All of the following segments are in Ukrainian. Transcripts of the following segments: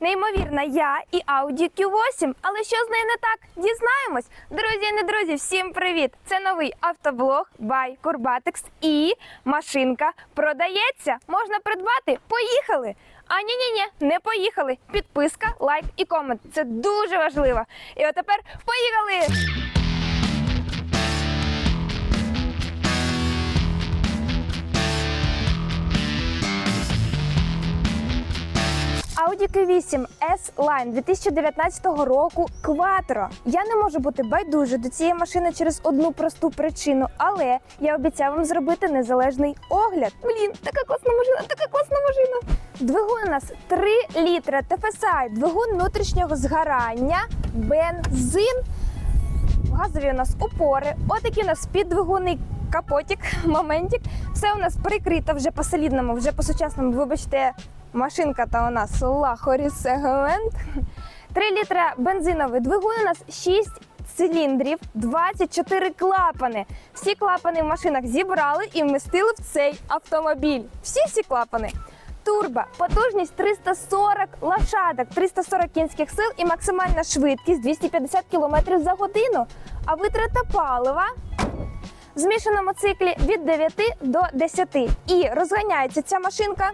Неймовірна я і Audi Q8. Але що з нею не так? Дізнаємось. Друзі не друзі, всім привіт! Це новий автоблог by Curbatex і машинка продається. Можна придбати. Поїхали! А ні, ні, ні, не поїхали. Підписка, лайк і комент. Це дуже важливо. І от тепер поїхали! Audi Q8 S-Line 2019 року Quattro. Я не можу бути байдуже до цієї машини через одну просту причину, але я обіцяю вам зробити незалежний огляд. Блін, така класна машина, така класна машина. Двигун у нас 3 літра TFSI, двигун внутрішнього згорання, бензин. Газові у нас опори, отакий у нас піддвигунний капотик, моментик. Все у нас прикрито вже по солідному, вже по сучасному. Вибачте, машинка та у нас лахорі сегмент. 3 літра бензиновий двигун у нас 6 циліндрів, 24 клапани. Всі клапани в машинах зібрали і вмістили в цей автомобіль. Всі всі клапани. Турбо, потужність 340 лошадок, 340 кінських сил і максимальна швидкість 250 км за годину. А витрата палива в змішаному циклі від 9 до 10. І розганяється ця машинка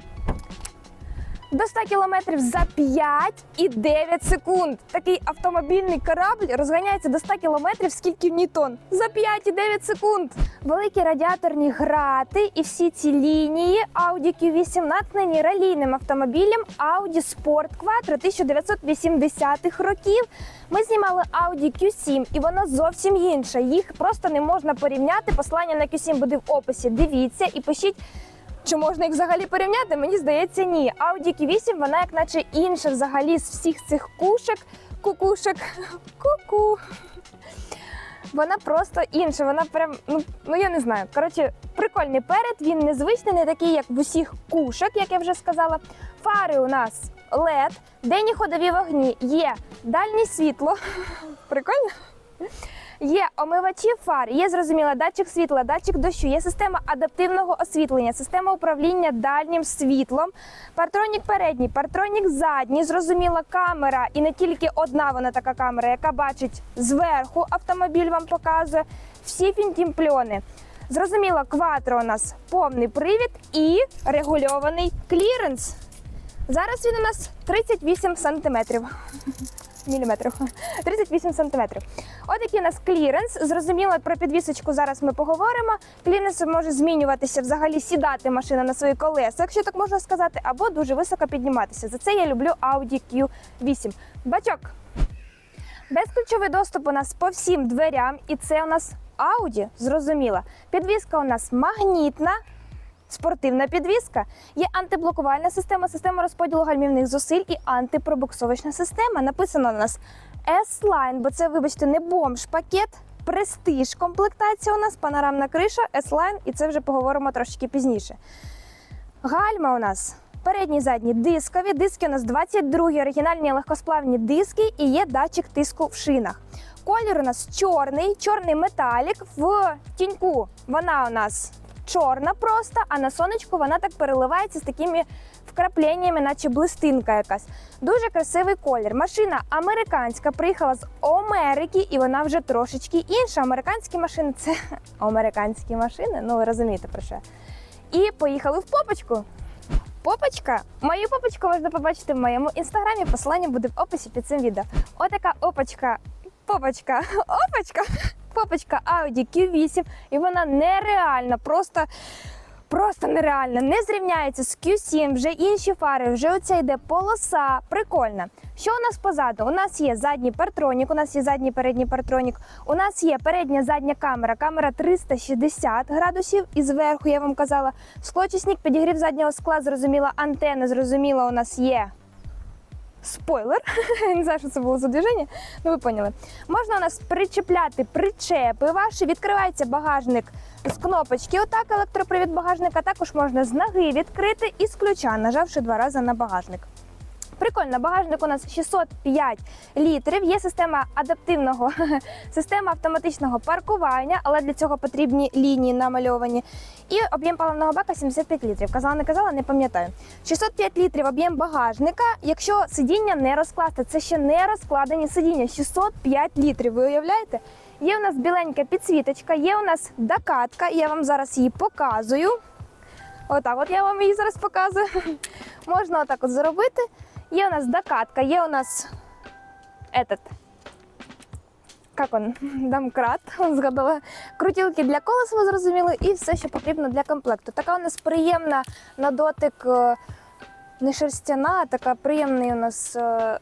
до 100 км за 5 і 9 секунд. Такий автомобільний корабль розганяється до 100 км скільки ньютон? За 5 і 9 секунд. Великі радіаторні грати і всі ці лінії Audi Q8 натхнені ралійним автомобілем Audi Sport Quattro 1980-х років. Ми знімали Audi Q7 і вона зовсім інша. Їх просто не можна порівняти. Послання на Q7 буде в описі. Дивіться і пишіть. Чи можна їх взагалі порівняти? Мені здається, ні. Audi Q8, вона як наче інша взагалі з всіх цих кушек, кукушек, ку-ку. Вона просто інша. Вона прям, ну, ну я не знаю. Коротше, прикольний перед, він незвичний, не такий, як в усіх кушек, як я вже сказала. Фари у нас LED, денні ходові вогні, є дальнє світло. Прикольно? Є омивачі фар, є зрозуміло датчик світла, датчик дощу, є система адаптивного освітлення, система управління дальнім світлом, партронік передній, партронік задній, зрозуміла камера, і не тільки одна вона така камера, яка бачить зверху автомобіль вам показує. Всі фінтімпльони. Зрозуміло, кватро у нас повний привід і регульований кліренс. Зараз він у нас 38 сантиметрів. Міліметрів. 38 сантиметрів. Отакий у нас кліренс. Зрозуміло, про підвісочку зараз ми поговоримо. Кліренс може змінюватися, взагалі сідати машина на свої колеса, якщо так можна сказати, або дуже високо підніматися. За це я люблю Audi Q8. Бачок. Безключовий доступ у нас по всім дверям, і це у нас Audi, зрозуміло. Підвіска у нас магнітна. Спортивна підвіска. Є антиблокувальна система, система розподілу гальмівних зусиль і антипробуксовочна система. Написано у нас S-Line, бо це, вибачте, не бомж-пакет, престиж комплектація у нас, панорамна криша, S-Line, і це вже поговоримо трошки пізніше. Гальма у нас. Передні задні дискові. Диски у нас 22 оригінальні легкосплавні диски і є датчик тиску в шинах. Колір у нас чорний, чорний металік. В тіньку вона у нас чорна просто, а на сонечку вона так переливається з такими вкрапленнями, наче блистинка якась. Дуже красивий колір. Машина американська, приїхала з Америки, і вона вже трошечки інша. Американські машини це американські машини, ну ви розумієте про що. І поїхали в попочку. Попочка. Мою попочку можна побачити в моєму інстаграмі. Посилання буде в описі під цим відео. Отака опочка. Попочка. Опочка. Попочка Audi Q8. І вона нереальна, просто. Просто нереальна, не зрівняється з Q7, вже інші фари, вже оця йде полоса. Прикольна. Що у нас позаду? У нас є задній партронік, у нас є задній передній партронік, у нас є передня задня камера, камера 360 градусів. І зверху я вам казала, склочисник, підігрів заднього скла, зрозуміла, антенна, зрозуміла, у нас є. Спойлер, не знаю, що це було за движення, ну ви поняли. Можна у нас причепляти причепи ваші, відкривається багажник з кнопочки. Отак електропривід багажника також можна з ноги відкрити і з ключа, нажавши два рази на багажник. Прикольно, багажник у нас 605 літрів. Є система адаптивного, система автоматичного паркування, але для цього потрібні лінії намальовані. І об'єм паливного бака 75 літрів. Казала, не казала, не пам'ятаю. 605 літрів об'єм багажника. Якщо сидіння не розкласти, це ще не розкладені сидіння. 605 літрів. Ви уявляєте? Є у нас біленька підсвіточка, є у нас докатка, я вам зараз її показую. Отак, от я вам її зараз показую. Можна отак от зробити. Є у нас докатка, є у нас этот, як он, домкрат, згадала. Крутілки для колес, ви зрозуміли, і все, що потрібно для комплекту. Така у нас приємна на дотик, е, не шерстяна, а така приємний у нас. е,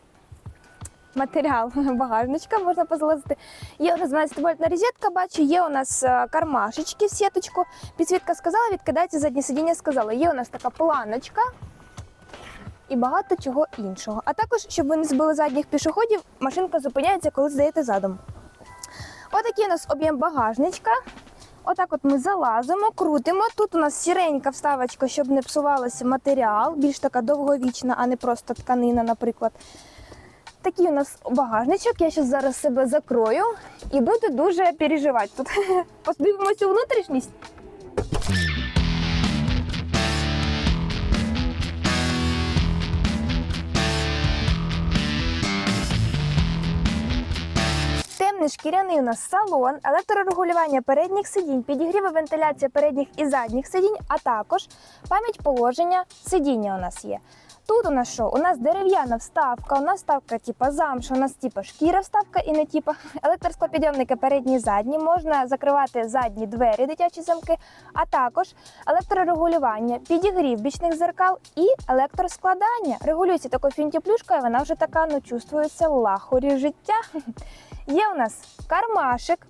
Матеріал багажничка можна позалазити. Є у нас 12 вольтна розетка, бачу, є у нас е, кармашечки в сіточку. Підсвітка сказала, відкидається заднє сидіння, сказала. Є у нас така планочка і багато чого іншого. А також, щоб ви не збили задніх пішоходів, машинка зупиняється, коли здаєте задом. Отакий у нас об'єм багажничка. Отак от ми залазимо, крутимо. Тут у нас сіренька вставочка, щоб не псувалося матеріал, більш така довговічна, а не просто тканина, наприклад. Такий у нас багажничок. Я зараз зараз себе закрою і буду дуже переживати тут. Подивимося у внутрішність. Темний шкіряний у нас салон, електрорегулювання передніх сидінь, підігріва вентиляція передніх і задніх сидінь, а також пам'ять положення сидіння у нас є. Тут у нас що? У нас дерев'яна вставка, у нас вставка типа замша, у нас типа шкіра вставка і не типа електросклопідйомники передні задні. Можна закривати задні двері, дитячі замки, а також електрорегулювання, підігрів бічних зеркал і електроскладання. Регулюється такою фінтіплюшкою, вона вже така ну чувствується лахорі життя. Є у нас кармашик.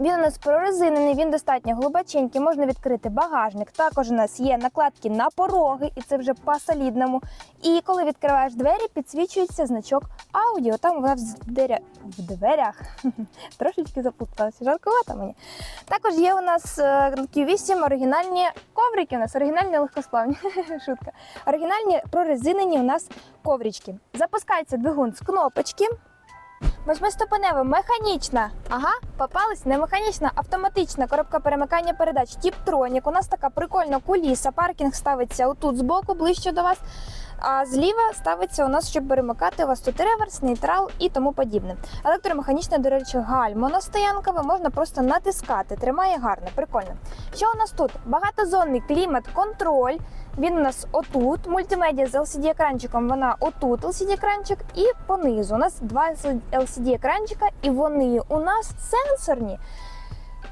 Він у нас прорезинений, він достатньо глибоченький, можна відкрити багажник. Також у нас є накладки на пороги, і це вже по-солідному. І коли відкриваєш двері, підсвічується значок аудіо. Там вона в дверя... в дверях трошечки запуталася, жаркувато мені. Також є у нас е, Q8 оригінальні коврики. У нас оригінальні легкосплавні. Шутка. Оригінальні прорезинені у нас коврички. Запускається двигун з кнопочки. Восьмиступенева, механічна. Ага, попалась не механічна, автоматична коробка перемикання передач. Тіптронік. У нас така прикольна куліса. Паркінг ставиться отут збоку, ближче до вас. А зліва ставиться у нас, щоб перемикати у вас тут реверс, нейтрал і тому подібне. Електромеханічна, до речі, гальмо настоянкове, можна просто натискати. Тримає гарно, прикольно. Що у нас тут? Багатозонний клімат-контроль. Він у нас отут. Мультимедіа з LCD-екранчиком, вона отут LCD-екранчик, і понизу. У нас два LCD-екранчика, і вони у нас сенсорні.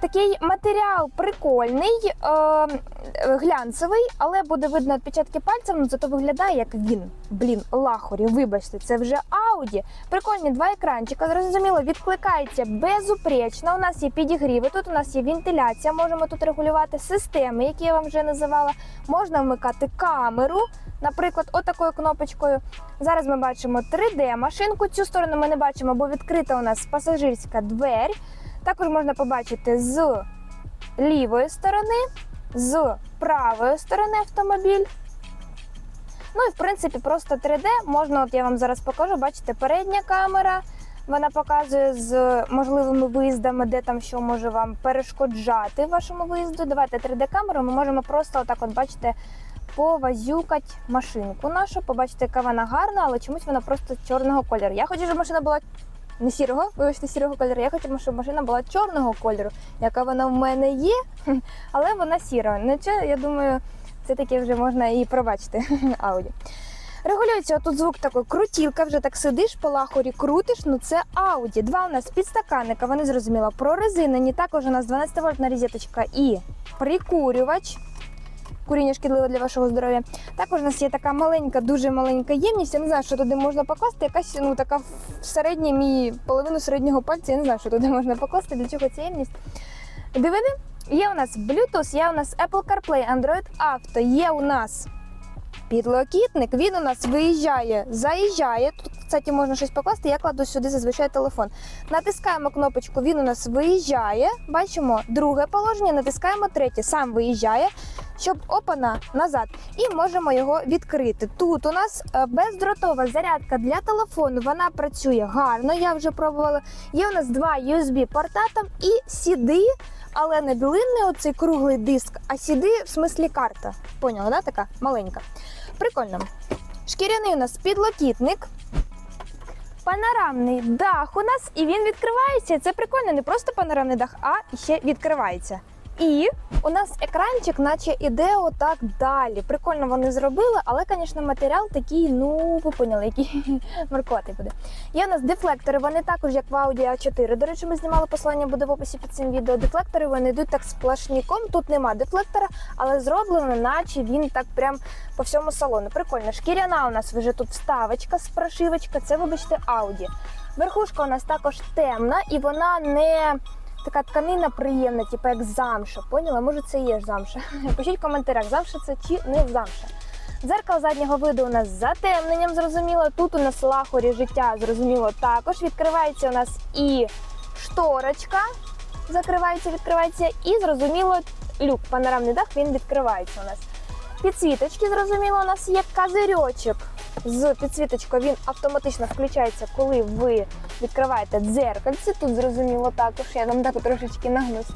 Такий матеріал прикольний, е, глянцевий, але буде видно відпечатки пальців, ну зато виглядає як він. Блін, лахорі, вибачте, це вже Ауді. Прикольні два екранчика. Зрозуміло, відкликається безупречно. У нас є підігріви, тут у нас є вентиляція, можемо тут регулювати системи, які я вам вже називала. Можна вмикати камеру, наприклад, отакою кнопочкою. Зараз ми бачимо 3D-машинку. Цю сторону ми не бачимо, бо відкрита у нас пасажирська двері. Також можна побачити з лівої сторони, з правої сторони автомобіль. Ну і в принципі просто 3D. Можна, от я вам зараз покажу, бачите, передня камера. Вона показує з можливими виїздами, де там що може вам перешкоджати вашому виїзду. Давайте 3D-камеру, ми можемо просто отак, от бачите, повазюкати машинку нашу, побачите, яка вона гарна, але чомусь вона просто чорного кольору. Я хочу, щоб машина була не сірого, вибачте, сірого кольору. Я хочу, щоб машина була чорного кольору, яка вона в мене є, але вона сіра. Це, я думаю, це таке вже можна і пробачити ауді. Регулюється тут звук такий крутілка, вже так сидиш по лахорі, крутиш. Ну це Audi. Два у нас підстаканника, вони зрозуміло, прорезинені. Також у нас 12 вольтна розеточка і прикурювач. Куріння шкідливе для вашого здоров'я. Також у нас є така маленька, дуже маленька ємність. Я не знаю, що туди можна покласти. Якась ну така в середній мій половину середнього пальця. Я не знаю, що туди можна покласти. Для чого ця ємність? Дивини, Є у нас Bluetooth, є у нас Apple CarPlay, Android Auto, є у нас Підлокітник, він у нас виїжджає, заїжджає. Тут, кстати, можна щось покласти. Я кладу сюди зазвичай телефон. Натискаємо кнопочку, він у нас виїжджає. Бачимо друге положення, натискаємо третє, сам виїжджає, щоб опана назад. І можемо його відкрити. Тут у нас е, бездротова зарядка для телефону. Вона працює гарно. Я вже пробувала. Є у нас два USB порта там і CD, але не білинний оцей круглий диск, а сіди, в смислі карта. Поняла, да? Така маленька. Прикольно. Шкіряний у нас підлокітник. Панорамний дах у нас, і він відкривається. Це прикольно, не просто панорамний дах, а ще відкривається. І у нас екранчик, наче іде отак далі. Прикольно вони зробили, але, звісно, матеріал такий, ну ви поняли, який маркотий буде. Є у нас дефлектори, вони також як в Audi A4. До речі, ми знімали посилання буде в описі під цим відео. Дефлектори вони йдуть так сплошняком. Тут нема дефлектора, але зроблено, наче він так прям по всьому салону. Прикольно. Шкіряна у нас вже тут вставочка з прошивочка. Це, вибачте, Audi. Верхушка у нас також темна і вона не. Така тканина приємна, типу як замша. Поняла? Може, це і є замша. Пишіть в коментарях, замша це чи не замша. Дзеркало заднього виду у нас з затемненням, зрозуміло. Тут у нас лахорі життя, зрозуміло, також відкривається у нас і шторочка. Закривається, відкривається, і зрозуміло, люк, панорамний дах, він відкривається у нас. Підсвіточки, зрозуміло, у нас є козирьочок з підсвіточкою. Він автоматично включається, коли ви відкриваєте дзеркальце. Тут зрозуміло також. Я там так трошечки нагнусь.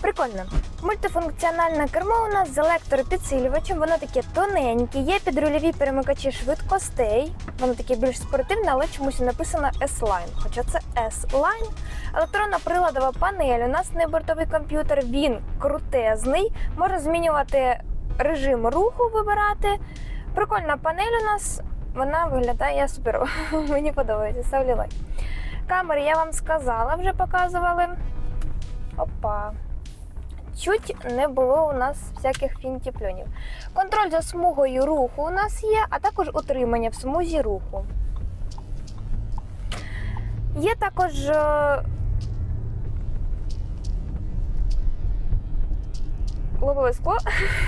Прикольно. Мультифункціональне кермо у нас з електропідсилювачем, воно таке тоненьке, є підрульові перемикачі швидкостей. Воно таке більш спортивне, але чомусь написано S-Line. Хоча це S-Line. Електронна приладова панель. У нас не бортовий комп'ютер, він крутезний. Можна змінювати режим руху, вибирати. Прикольна панель у нас. Вона виглядає суперово. Мені подобається. Ставлю лайк. Камери я вам сказала, вже показували. Опа. Чуть не було у нас всяких фінтіпльонів. Контроль за смугою руху у нас є, а також утримання в смузі руху. Є також. Лобове скло.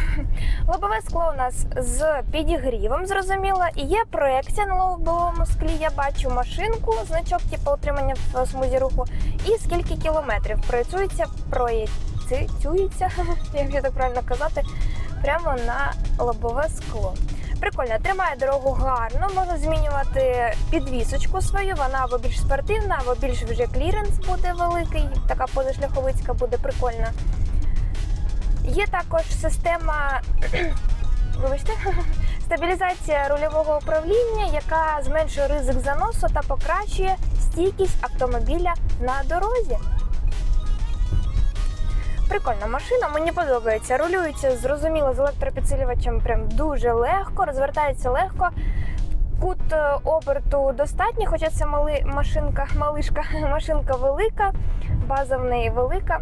Лобове скло у нас з підігрівом, зрозуміло, і є проекція на лобовому склі. Я бачу машинку, значок типу утримання в смузі руху, і скільки кілометрів проєцюється, проєцюється, як так правильно казати, прямо на лобове скло. Прикольно, тримає дорогу гарно, можна змінювати підвісочку свою, вона або більш спортивна, або більш вже кліренс буде великий, така позашляховицька буде прикольна. Є також система вибачте, стабілізація рульового управління, яка зменшує ризик заносу та покращує стійкість автомобіля на дорозі. Прикольна машина, мені подобається. Рулюється зрозуміло з електропідсилювачем прям дуже легко, розвертається легко. Кут е, оберту достатній, хоча це мали, машинка, малишка, машинка велика, база в неї велика.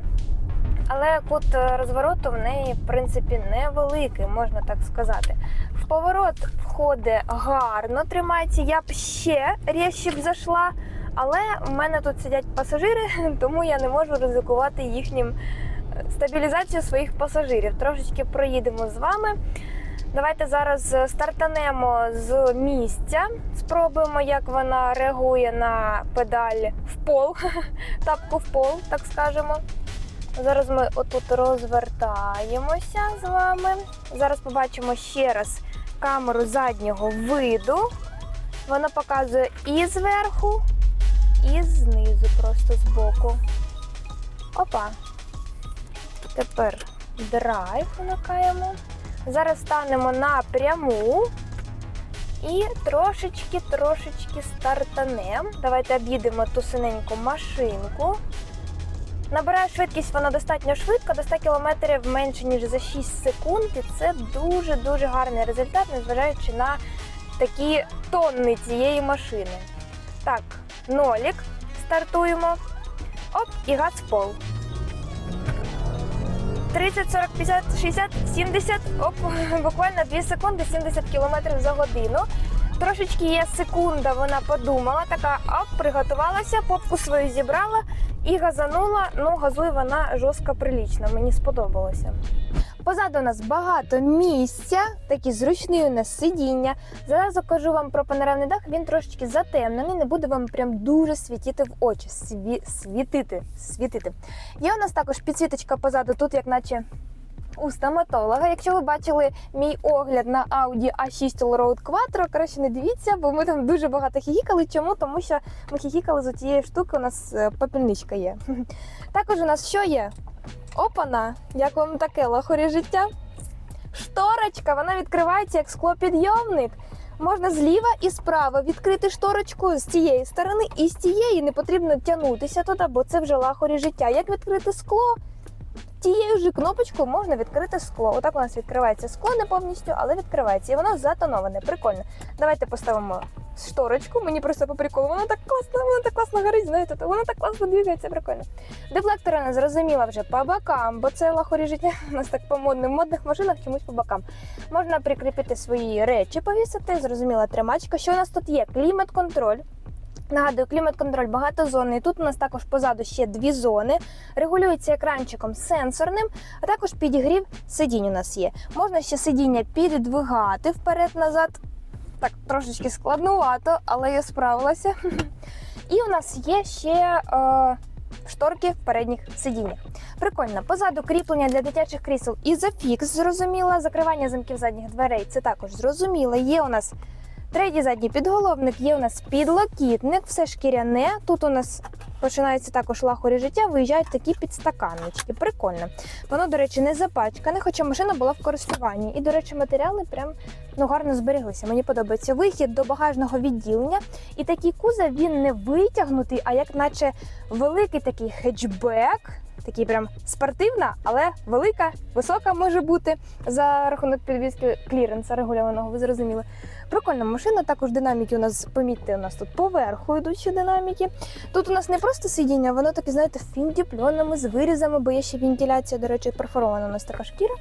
Але кут е, розвороту в неї, в принципі, невеликий, можна так сказати. В поворот входить гарно, тримається. Я б ще різче зайшла, але в мене тут сидять пасажири, тому я не можу ризикувати їхнім е, стабілізацію своїх пасажирів. Трошечки проїдемо з вами. Давайте зараз е, стартанемо з місця, спробуємо, як вона реагує на педаль в пол, тапку в пол, так скажемо. Зараз ми отут розвертаємося з вами. Зараз побачимо ще раз камеру заднього виду. Вона показує і зверху, і знизу, просто збоку. Опа. Тепер драйв вмикаємо. Зараз станемо на пряму і трошечки-трошечки стартанем. Давайте об'їдемо ту синеньку машинку. Набирає швидкість вона достатньо швидко, до 100 км менше ніж за 6 секунд. І це дуже-дуже гарний результат, незважаючи на такі тонни цієї машини. Так, нолік. Стартуємо. Оп, і газ в пол. 30, 40, 50, 60, 70, оп, буквально 2 секунди, 70 км за годину. Трошечки є секунда, вона подумала, така оп, приготувалася, попку свою зібрала і газанула. Ну, газує вона жорстко прилічно, мені сподобалося. Позаду нас багато місця, такі зручні у нас сидіння. Зараз кажу вам про панорамний дах, він трошечки затемнений, не буде вам прям дуже світити в очі. Сві... Світити. Світити. Є у нас також підсвіточка позаду, тут, як наче. У стоматолога. Якщо ви бачили мій огляд на Audi A6 Allroad Quattro, краще не дивіться, бо ми там дуже багато хіхікали. Чому? Тому що ми хіхікали з цієї штуки, у нас е, попільничка є. Також у нас що є? Опана, як вам таке лахорі життя? Шторочка, вона відкривається як склопідйомник. Можна зліва і справа відкрити шторочку з цієї сторони і з цієї не потрібно тягнутися туди, бо це вже лахорі життя. Як відкрити скло? Тією ж кнопочкою можна відкрити скло. Отак у нас відкривається скло не повністю, але відкривається. І воно затоноване. Прикольно. Давайте поставимо шторочку. Мені просто по приколу. Воно так класно, воно так класно горить. Знаєте, воно так класно двигається, прикольно. Дефлектори не зрозуміла вже по бокам, бо це лахорі життя. У нас так по модним модних машинах чомусь по бокам. Можна прикріпити свої речі, повісити. Зрозуміла тримачка. Що у нас тут є? Клімат-контроль. Нагадую, клімат-контроль багатозонний. Тут у нас також позаду ще дві зони. Регулюється екранчиком сенсорним, а також підігрів сидінь у нас є. Можна ще сидіння піддвигати вперед-назад. Так, трошечки складнувато, але я справилася. І у нас є ще е, шторки в передніх сидіннях. Прикольно. Позаду кріплення для дитячих крісел ізофікс, зрозуміло. Закривання замків задніх дверей це також зрозуміло. Є у нас Третій задній підголовник, є у нас підлокітник, все шкіряне. Тут у нас починається також лахорі життя, виїжджають такі підстаканнички. Прикольно. Воно, до речі, не запачкане, хоча машина була в користуванні. І, до речі, матеріали прям ну, гарно збереглися. Мені подобається вихід до багажного відділення. І такий кузов він не витягнутий, а як наче великий такий хетчбек. Такий прям спортивна, але велика, висока може бути за рахунок підвізки кліренса регульованого, ви зрозуміли. Прикольна машина, також динаміки у нас, помітьте, у нас тут поверху йдуть динаміки. Тут у нас не просто сидіння, воно таке, знаєте, фіндіпльонами з вирізами, бо є ще вентиляція, до речі, перфорована у нас така шкіра.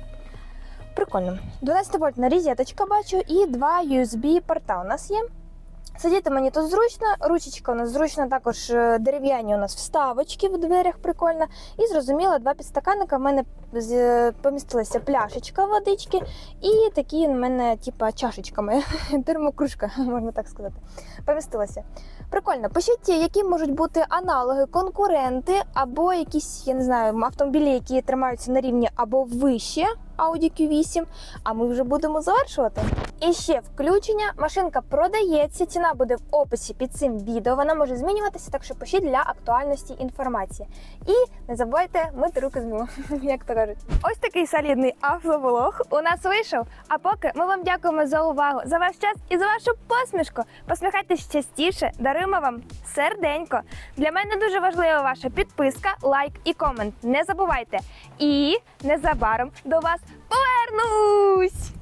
Прикольно. 12 вольтна розеточка бачу і два USB порта у нас є. Сидіти мені тут зручно, ручечка у нас зручна, також е, дерев'яні у нас вставочки в дверях, прикольно. І зрозуміло, два підстаканника в мене з- помістилася пляшечка водички, і такі у мене, типа, чашечка моя, термокружка, можна так сказати. Помістилася. Прикольно. Пишіть, які можуть бути аналоги, конкуренти, або якісь, я не знаю, автомобілі, які тримаються на рівні або вище Audi Q8, а ми вже будемо завершувати. І ще включення. Машинка продається. Ціна буде в описі під цим відео. Вона може змінюватися, так що пишіть для актуальності інформації. І не забувайте мити руки з милом, як то кажуть. Ось такий солідний автоблог у нас вийшов. А поки ми вам дякуємо за увагу, за ваш час і за вашу посмішку. Посміхайтесь частіше, даруємо вам серденько. Для мене дуже важлива ваша підписка, лайк і комент. Не забувайте. І незабаром до вас повернусь!